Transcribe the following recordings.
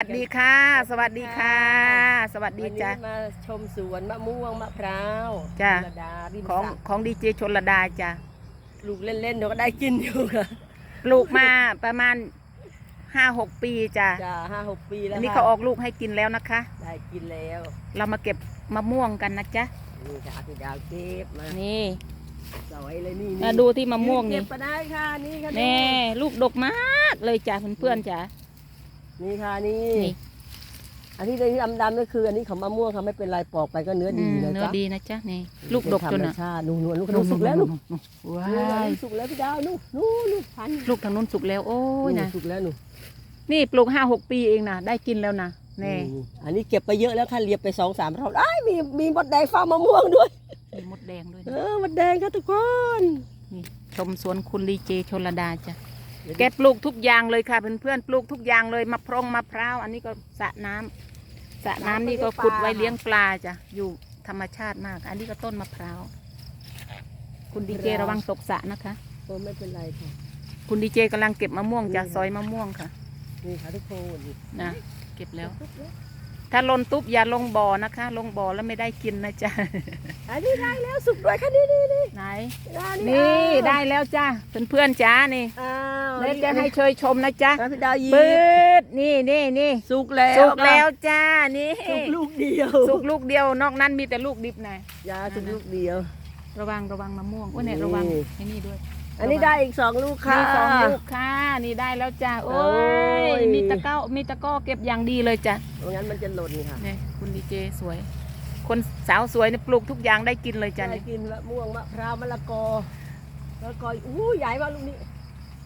สวัสดีค่ะ สวัสดีค่ะ สวัสดีวันนี้จ้ะมาชมสวนมะม่วงมะพร้าวจ้ะธรรมดาริมของสระของดีเจชนระดาจ้ะปลูกเล่นๆเดี๋ยวก็ได้กินอยู่ค่ะปลูกมาประมาณห้าหกปีจ้ะจะห้าหกปีแล้วอันนี้ค่ะเขาออกลูกให้กินแล้วนะคะ ได้กินแล้วเรามาเก็บมะม่วงกันนะจ๊ะนี่ค่ะพี่ดาวเก็บมานี่สวยเลยนี่มาดูที่มะม่วงเก็นี่บมาได้ค่ะนี่ค่ะแน่ลูกดกมากเลยจ้ะเพื่อนๆจ้ะ นี่ค่ะนี่นี่ อันที่ในดำๆก็คือ อันนี้ของมะม่วงค่ะไม่เป็นไรปอกไปก็เนื้ออืดีมนะเนื้อจ๊ะดีนะจ๊ะนี่ ลูกดกจนเป็ธรรมอะชาตินู่นนู่นลูกนู่นสุกแล้วลูกว้านู่นยสุกแล้วพี่ดาวนู่นนู่นนู่นพันลูกทางนู้นสุกแล้วโอ้ยนะสุกแล้วหนูนี่ปลูกห้าหกปีเองนะได้กินแล้วนะแน่อืมอันนี้เก็บไปเยอะแล้วค่ะเรียบไปสองสามรอบอ้ายมีมีมดแดงฟาร์มมะม่วงด้วย มีมดแดงด้วยเอนะอมดแดงค่ะทุกคนนี่ชมสวนคุณดีเจชนระดาจ้ะ แกปลูกทุกอย่างเลยค่ะเพื่อนๆปลูกทุกอย่างเลยมะพร้งมะพร้าวอันนี้ก็สระน้ำสระน้ำนี่ก็ขุดไว้เลี้ยงปลาจ้ะอยู่ธรรมชาติมาก อันนี้ก็ต้นมะพร้าวคุณดีเจระวังตกสระนะคะโอ้ไม่เป็นไรค่ะ คุณดีเจกำลังเก็บมะม่วงจ้ะซอยมะม่วงค่ะนี่ค่ะทุกคนนะเก็บแล้ว ถ้าลนตุ๊บอย่าลงบ่อนะคะ ลงบ่อแล้วไม่ได้กินนะจ๊ะอันนี้ได้แล้วสุกด้วยค่ะนี่นี่นี่ไหนได้นี่ได้แล้วจ้ะเพื่อนๆจ้านี่อ้า วเดี๋ยวจะให้เชยชมนะจ๊ะนะพี่ดาวยีปืดนี่นี่นี่สุกแล้วสุกแล้วจ้านี่สุกลูกเดียวสุกลูกเดียวนอกนั้นมีแต่ลูกดิบนะยาสุกลูกเดียว ระวังระวังมะม่วงโอ้ยเนี่ยนี่ระวังไอ้นี่ด้วย อันนี้ได้อีกสองลูกค่ะมีสองลูกค่ะ นี่ได้แล้วจ้าโอ้โอ้ยยมีตะเก้ามีตะกร้อเก็บอย่างดีเลยจ้ะไม่งั้นมันจะหล่นค่ะนี่คุณดีเจสวย คนสาวสวยเนี่ยปลูกทุกอย่างได้กินเลยจ้ะได้นี่กินมะม่วงมะพร้าวมะละกอมะละกออู้ใหญ่มากลูกนี้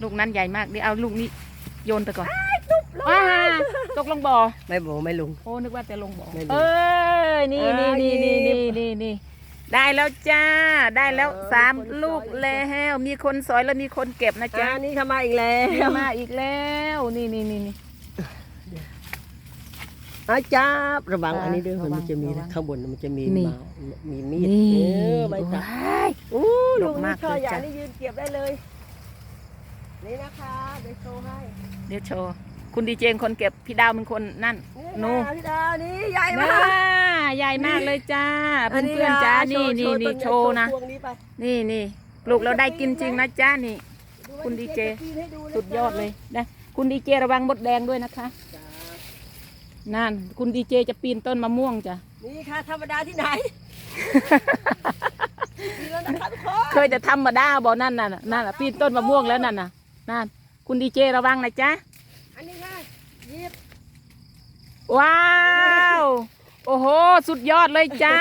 ลูกนั้นใหญ่มากเดี๋ยวเอาลูกนี้โยนไปก่อนว้าตกลงบ่อไม่บอกไม่ลุงโอ้นึกว่าจะลงบ่อไม่ลงเอ้ยนี่นี่นี่นี่นี่นี่นี่ได้แล้วจ้าได้แล้วเออสามมีคนลูกสอยแล้วมีคนสอยแล้วมีคนเก็บนะจ๊ะอ่านี่เข้ามาอีกแล้เยวมาอีกแล้วนี่นี่นี่นี่อาจับระวังอ่าอันนี้ด้วยระวังมันจะมีระวันะงข้างบนมันจะมีนี่เมามีมีดนี่เออใบจับว้ายอู้ดลูอกกมานี้กค่ะเลยอย่าจ้ะนี่ยืนเก็บได้เลย นี่นะคะเดี๋ยวโชว์ให้เดี๋ยวโชว์ คุณดีเจงคนเก็บพี่ดาวเป็นคนนั่นหนูนี่ค่ะพี่ดาวนี่ใหญ่น่ามาก ใหญ่มากเลยจ้าอัเพื่อนๆจ้านี่นี่นี่โชว์นะพวงนี้ไป นี่นี่ปลูกแล้วได้กินจริงนะจ้านี่ดูว่าคุณดีเจจะปีนให้นะสุดยอดเลยนะคุณดีเจระวังมดแดงด้วยนะคะจ้านั่นคุณดีเจจะปีนต้นมะม่วงจ้ะ นี่ค่ะธรรมดาที่ไหนนี่แล้วนะคะทุกคนเคยจะธรรมดาบ่นั่นน่ะนั่นน่ะปีนต้นมะม่วงแล้วนั่นน่ะ นั่นคุณดีเจระวังนะจ๊ะ อันนี้ค่ะหยิบว้าว โอ้โห สุดยอดเลยจ้า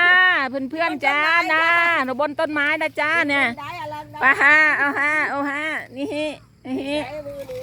เพื่อนๆจ้านะหนูบนต้นไม้นะจ้าเนี่ยได้อะไรนะไปฮะเอาฮะเอาฮะนี่นี่ใช้มือหนู